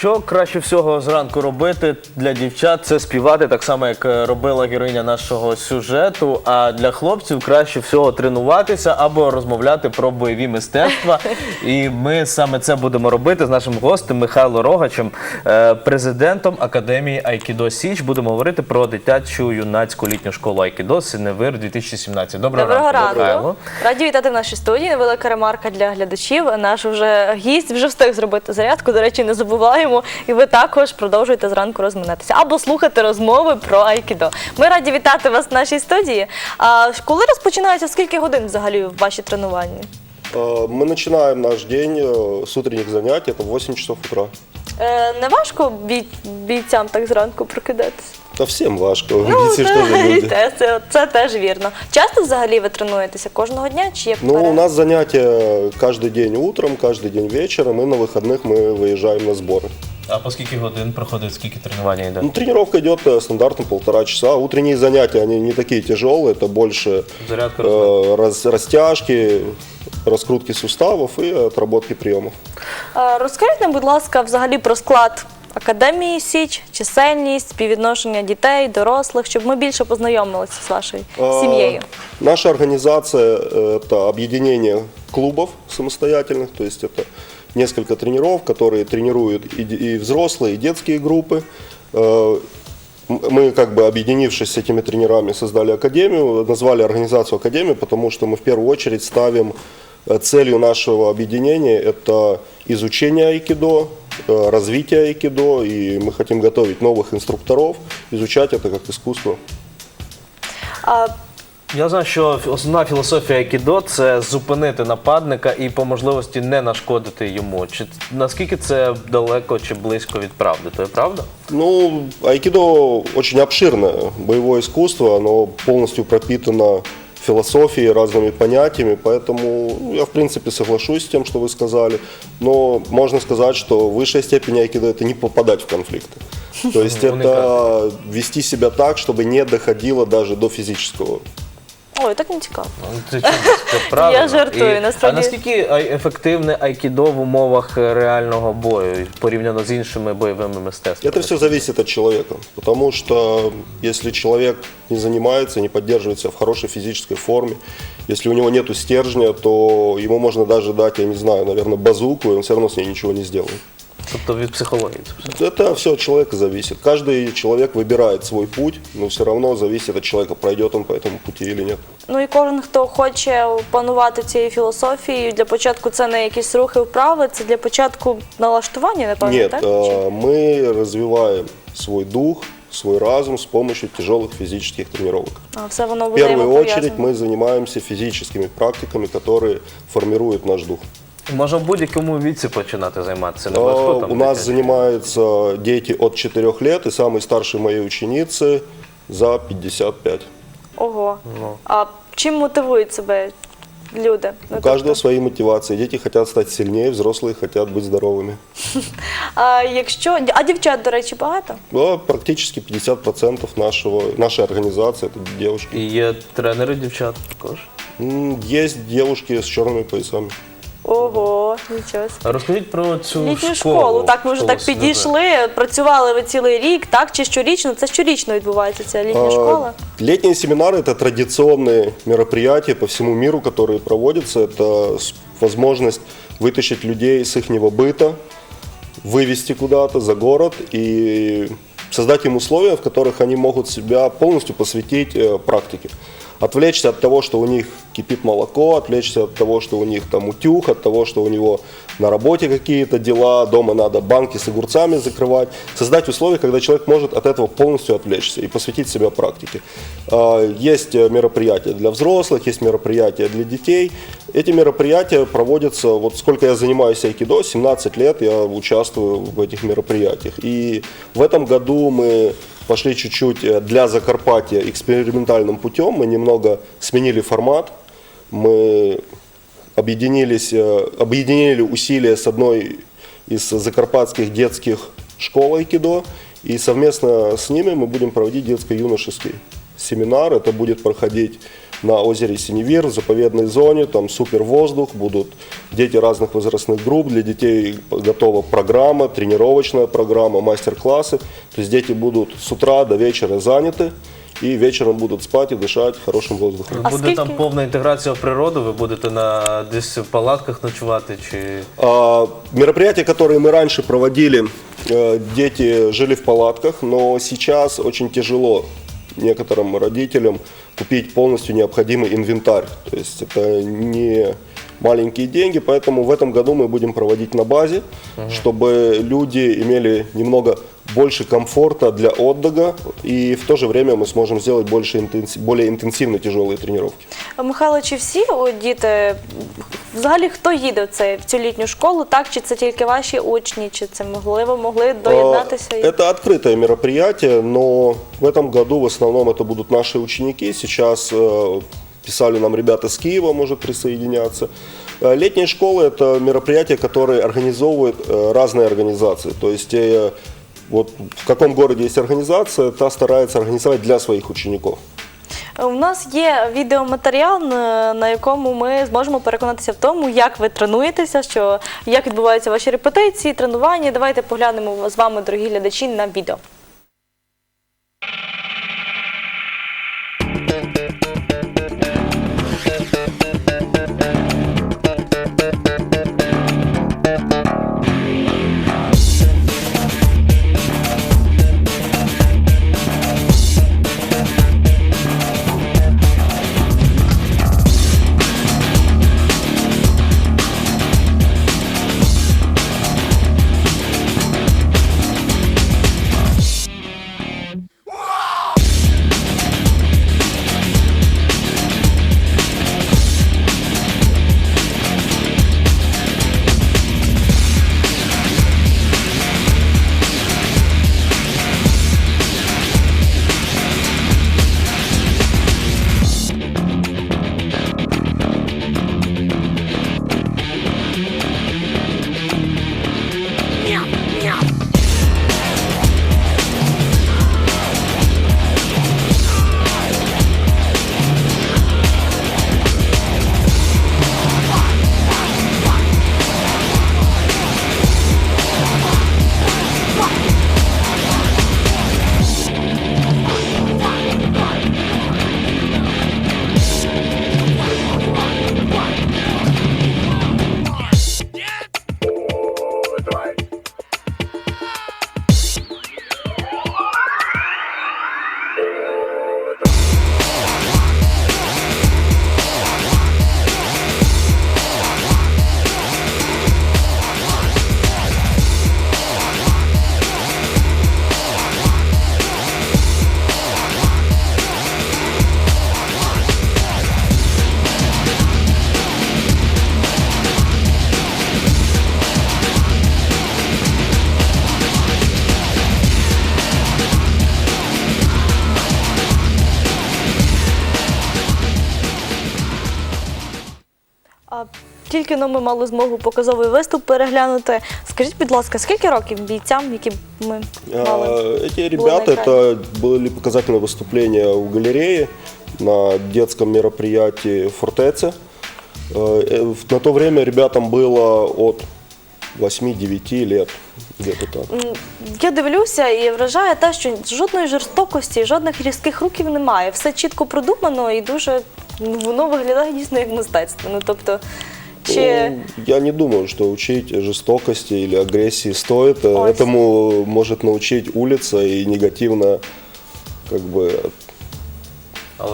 Що краще всього зранку робити для дівчат? Це співати, так само як е, робила героїня нашого сюжету. А для хлопців краще всього тренуватися або розмовляти про бойові мистецтва. І ми саме це будемо робити з нашим гостем Михайло Рогачем, е, президентом Академії Айкідо Січ. Будемо говорити про дитячу юнацьку літню школу Айкідо Синевир 2017. Доброго, Доброго ранку. Михайло. Раді вітати в нашій студії. Невелика ремарка для глядачів. Наш вже гість вже встиг зробити зарядку. До речі, не забуваємо І ви також продовжуєте зранку розминатися або слухати розмови про айкідо. Ми раді вітати вас в нашій студії. А коли розпочинаються скільки годин взагалі ваші тренування? Э, Мы начинаем наш день э, с утренних занятий, это 8 часов утра. Е, не важко бій- бійцям так зранку прокидатися? Да всем важко, Ну, видите, что за це, люди. те- це, це теж вірно. Часто взагалі ви тренуєтеся кожного дня чи є Ну, у перерви? нас занятия каждый день утром, каждый день вечером, и на выходных мы выезжаем на сборы. А по скільки годин проходить, скільки тренування йде? Ну, тренировка идет э, стандартно полтора часа. Утренние занятия, они не такие тяжелые, это больше Зарядка, э, раз- растяжки, раскрутки суставов и отработки приемов. Е, Розкажіть нам, будь ласка, взагалі про склад академії Січ, чисельність, співвідношення дітей, дорослих, щоб ми більше познайомилися з вашою А, сім'єю. Наша организация э, – это объединение клубов самостоятельных, то есть это несколько тренеров, которые тренируют и, де- и взрослые, и детские группы. Э, м- Мы, как бы объединившись с этими тренерами, создали академию, назвали организацию академию, потому что мы в первую очередь ставим э, целью нашего объединения это изучение айкидо, э, развитие айкидо, и мы хотим готовить новых инструкторов, изучать это как искусство. А, Я знаю, що основна філософія Айкідо – це зупинити нападника і по можливості не нашкодити йому. Чи наскільки це далеко чи близько від правди? То є правда? Ну, айкидо очень обширное боевое искусство, оно полностью пропитано философией, разными понятиями, поэтому ну, я в принципе соглашусь с тем, что вы сказали, но можно сказать, что высшая степень айкидо это не попадать в конфликты. То есть это вести себя так, чтобы не доходило даже до физического. ой, так не цікаво. Ну, Це, чому? це правильно. Я жартую, І- насправді. А наскільки ай- ефективне айкідо в умовах е, реального бою порівняно з іншими бойовими мистецтвами? Это все зависит от человека, потому что если человек не занимается, не поддерживает себя в хорошей физической форме, если у него нет стержня, то ему можно даже дать, я не знаю, наверное, базуку, и он все равно с ней ничего не сделает. Тобто від психології це все. Это все от человека зависит. Каждый человек выбирает свой путь, но все равно зависит от человека, пройдет он по этому пути или нет. Ну і кожен, хто хоче панувати цією філософією, для початку це не якісь рухи вправи, це для початку налаштування, напевно, Нет, так? э, мы развиваем свой дух, свой разум с помощью тяжелых физических тренировок. А все воно В первую взаємопов'язано. очередь мы занимаемся физическими практиками, которые формируют наш дух. Можна в будь-якому віці починати займатися. Не А, обов'язково там У нас дитячі. занимаются дети от 4 лет, и самые старшие мои ученицы за 55. Ого. А чим мотивують себе люди? Ну, У каждого свои мотивации. Дети хотят стать сильнее, взрослые хотят быть здоровыми. А якщо а дівчат, до речі, багато? Но практически 50% нашего, нашей организации это девушки. І є тренери дівчат також. М, Есть девушки с черными поясами. Ого, нічого. собі. А Розкажіть про цю Літню школу. школу, так ми вже школу так «Синевир». підійшли. Працювали ви цілий рік, так чи щорічно? Це щорічно відбувається ця літня А, школа. Летние семинары – это традиционные мероприятия по всему миру, которые проводятся. Это с- возможность вытащить людей с их быта, вывести куда-то за город и создать им условия, в которых они могут себя полностью посвятить э, практике. Отвлечься от того, что у них кипит молоко, отвлечься от того, что у них там утюг, от того, что у него на работе какие-то дела, дома надо банки с огурцами закрывать. Создать условия, когда человек может от этого полностью отвлечься и посвятить себя практике. А, Есть э, мероприятия для взрослых, есть мероприятия для детей. Эти мероприятия проводятся, вот сколько я занимаюсь айкидо, 17 лет я участвую в этих мероприятиях. И в этом году мы пошли чуть-чуть э, для Закарпатья экспериментальным путем. Мы немного сменили формат. Мы объединились, э, объединили усилия с одной из закарпатских детских школ айкидо. И совместно с ними мы будем проводить детско-юношеский семинар. Это будет проходить на озере Синевир, в заповедной зоне, там супер воздух, будут дети разных возрастных групп, для детей готова программа, тренировочная программа, мастер-классы. То есть дети будут с утра до вечера заняты и вечером будут спать и дышать хорошим воздухом. А Буде там скільки- повна інтеграція в природу, ви будете на десь в палатках ночувати чи. А, Мероприятия, которые мы раньше проводили, э, дети жили в палатках, но сейчас очень тяжело некоторым родителям купить полностью необходимый инвентарь. То есть это не маленькие деньги, поэтому в этом году мы будем проводить на базе, чтобы люди имели немного больше комфорта для отдыха, и в то же время мы сможем сделать больше интенси- более интенсивные тяжелые тренировки. Михайло, чи всі о, діти, взагалі хто їде в, цей, в цю літню школу, так? Чи це тільки ваші учні, чи це можливо могли доєднатися? А, і- Это открытое мероприятие, но в этом году в основном это будут наши ученики. Сейчас э, писали нам ребята с Киева, может присоединяться. Э, Летние школы – это мероприятия, которые организовывают э, разные организации. То есть э, вот в каком городе есть организация, та старается организовать для своих учеников. У нас є відеоматеріал, на на якому ми зможемо переконатися в тому, як ви тренуєтеся, що як відбуваються ваші репетиції, тренування. Давайте поглянемо з вами, дорогі глядачі, на відео. Тільки но ми мали змогу показовий виступ переглянути. Скажіть, будь ласка, скільки років бійцям, які ми А, мали? Эти было на ребята, экране. это были показательные выступления в галерее на детском мероприятии в Фортеце. Э, э, На то время ребятам было от 8-9 лет, где-то так. М, Я дивлюся і вражає те, що жодної жорстокості, жодних різких руків немає. Все чітко продумано і дуже ну, воно виглядає дійсно як мистецтво. Ну тобто, чи Ну, Я не думаю, что учить жестокости или агрессии стоит. Э, Ой. Этому может научить улица и негативное как бы, Але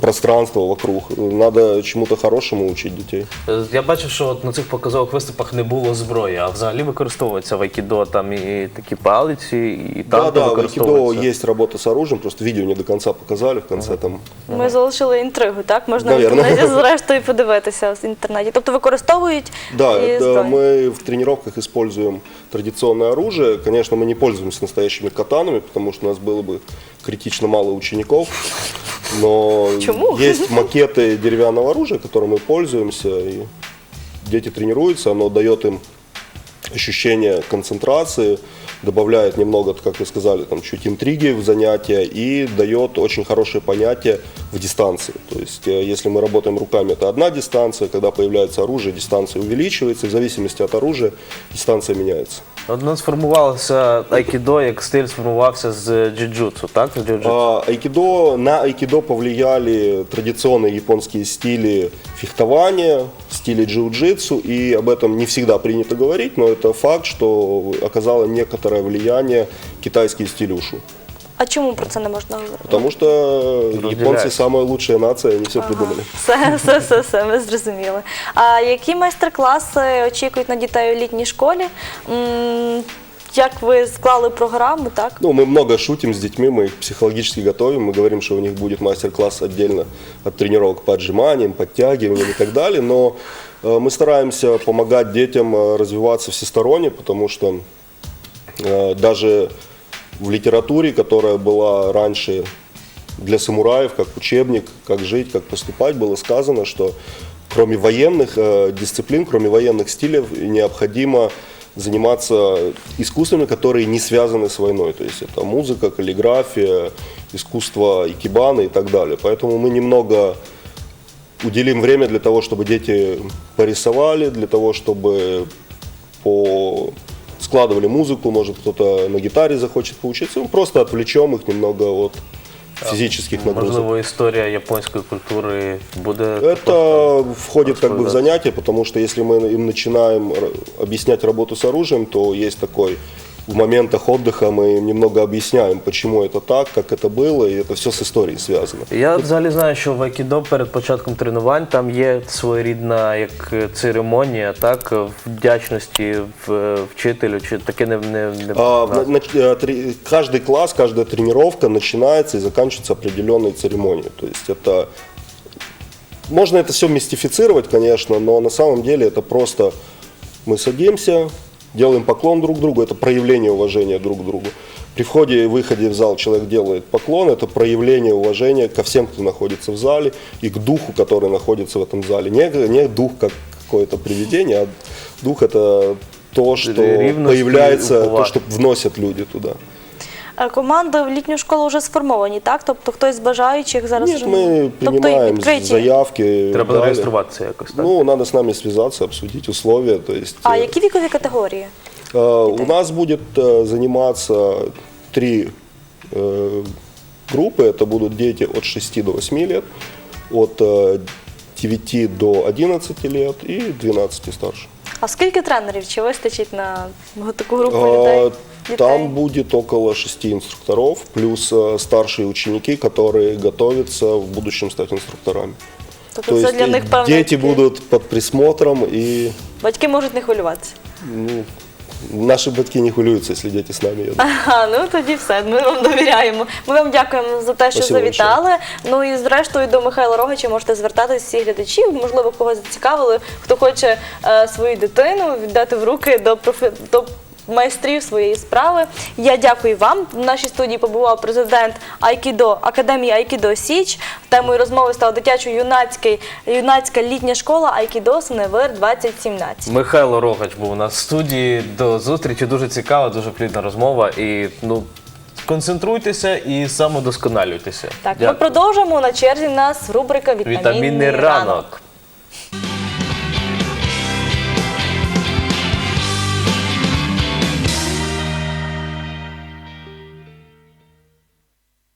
пространство вокруг. Надо чему-то хорошему учить детей. е, я бачив, що от на цих показових виступах не було зброї, а взагалі використовується в айкідо там і такі палиці, і Да, танки да, в айкидо використовуються. есть работа с оружием, просто видео не до конца показали, в конце там ми залишили інтригу, так? Можна в Навірно. інтернеті зрештою подивитися в інтернеті. Тобто використовують Да, і это зброю. мы в тренировках используем традиционное оружие. Конечно, мы не пользуемся настоящими катанами, потому что у нас было бы критично мало учеников. Но Чему? есть макеты деревянного оружия, которым мы пользуемся, и дети тренируются, оно дает им ощущение концентрации, добавляет немного, как вы сказали, там чуть интриги в занятия и дает очень хорошее понятие в дистанции. То есть, э, если мы работаем руками, это одна дистанция, когда появляется оружие, дистанция увеличивается, и в зависимости от оружия дистанция меняется. От нас сформувалося айкідо, як стиль сформувався з джиу-джитсу, так? З джиу-джитсу. А, Айкидо, на айкидо повлияли традиционные японские стили фехтования, стили джиу-джитсу, и об этом не всегда принято говорить, но это факт, что оказало некоторое влияние китайские стили ушу. А чому про це не можна говорити? Потому что японцы Разделяются. самая лучшая нация, они все придумали. Все, все, все, все, ми зрозуміли. А які майстер-класи очікують на дітей у літній школі? М, Як ви склали програму, так? Ну, мы много шутим с детьми, мы их психологически готовим, мы говорим, что у них будет мастер-класс отдельно от тренировок по отжиманиям, подтягиваниям и так далее, но э, мы стараемся помогать детям э, развиваться всесторонне, потому что э, даже в литературе, которая была раньше для самураев, как учебник, как жить, как поступать, было сказано, что кроме военных э, дисциплин, кроме военных стилей, необходимо заниматься искусствами, которые не связаны с войной. То есть это музыка, каллиграфия, искусство икебаны и так далее. Поэтому мы немного уделим время для того, чтобы дети порисовали, для того, чтобы по складывали музыку, может кто-то на гитаре захочет поучиться, мы просто отвлечем их немного от физических нагрузок. Можливо, історія японської культури буде. Это входит как бы в рассказать. занятие, потому что если мы им начинаем р- объяснять работу с оружием, то есть такой в моментах отдыха мы им немного объясняем, почему это так, как это было, и это все с историей связано. Я взагалі знаю, що в Айкідо перед початком тренувань там є своєрідна як е, церемонія, так, вдячності в- е, вчителю, чи таке не, не, не А, на- на- э, три- каждый класс, каждая тренировка начинается и заканчивается определенной церемонией. То есть это можно это все мистифицировать, конечно, но на самом деле это просто мы садимся, делаем поклон друг другу, это проявление уважения друг к другу. При входе и выходе в зал человек делает поклон, это проявление уважения ко всем, кто находится в зале, и к духу, который находится в этом зале. Не, не дух как какое-то привидение, а дух это то, что Ревность появляется, то, что вносят люди туда. Е, Команди в літню школу вже сформовані, так? Тобто хтось з бажаючих зараз Нет, вже мы тобто принимаем відкриті. заявки. Треба далее. зареєструватися якось, так? Ну, надо с нами связаться, обсудить условия. То есть, А э, які вікові категорії? э, у нас будет э, заниматься три э, группы. Это будут дети от 6 до 8 лет, от э, 9 до 11 лет и 12 и старше. А скільки тренерів? Чи вистачить на таку групу А, людей? Там дітей? будет около шести инструкторов, плюс э, старшие ученики, которые готовятся в будущем стать инструкторами. Тобто То це есть для э, них певно. дети таке- будут под присмотром, и Батьки можуть не хвилюватися. ну, наши батьки не хвилюются, если дети с нами едут. Ага, ну тоді все. Ми вам довіряємо. Ми вам дякуємо за те, що Спасибо завітали. Ну і зрештою до Михайла Рогача можете звертатись всі глядачі. Можливо, когось зацікавили, хто хоче е, свою дитину віддати в руки до профі... до майстрів своєї справи. Я дякую вам. В нашій студії побував президент Айкідо Академії Айкідо Січ. Темою розмови стала дитячо-юнацький юнацька літня школа Айкідо Синевир 2017. Михайло Рогач був у нас в студії. До зустрічі. Дуже цікава, дуже плідна розмова. І ну концентруйтеся і самодосконалюйтеся. Так, ми продовжимо на черзі. в нас рубрика Вітамінний, Вітамінний ранок. ранок.